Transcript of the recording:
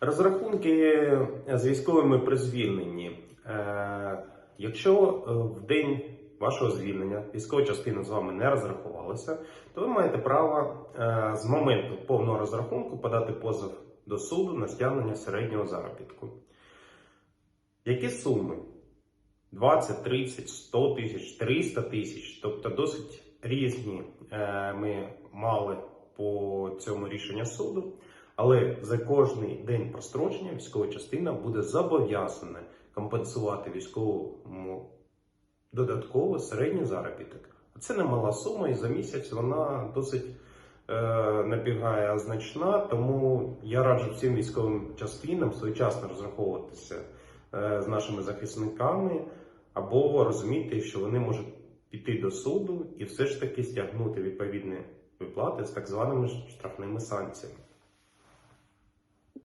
Розрахунки з військовими при звільненні. Е, Якщо е, в день вашого звільнення військова частина з вами не розрахувалася, то ви маєте право е, з моменту повного розрахунку подати позов до суду на стягнення середнього заробітку. Які суми? 20, 30, 100 тисяч, 300 тисяч, тобто досить різні е, ми мали по цьому рішенню суду. Але за кожний день прострочення військова частина буде зобов'язана компенсувати військовому додатково середній заробіток. Це немала сума, і за місяць вона досить е, набігає значна. Тому я раджу всім військовим частинам своєчасно розраховуватися е, з нашими захисниками або розуміти, що вони можуть піти до суду і все ж таки стягнути відповідні виплати з так званими штрафними санкціями.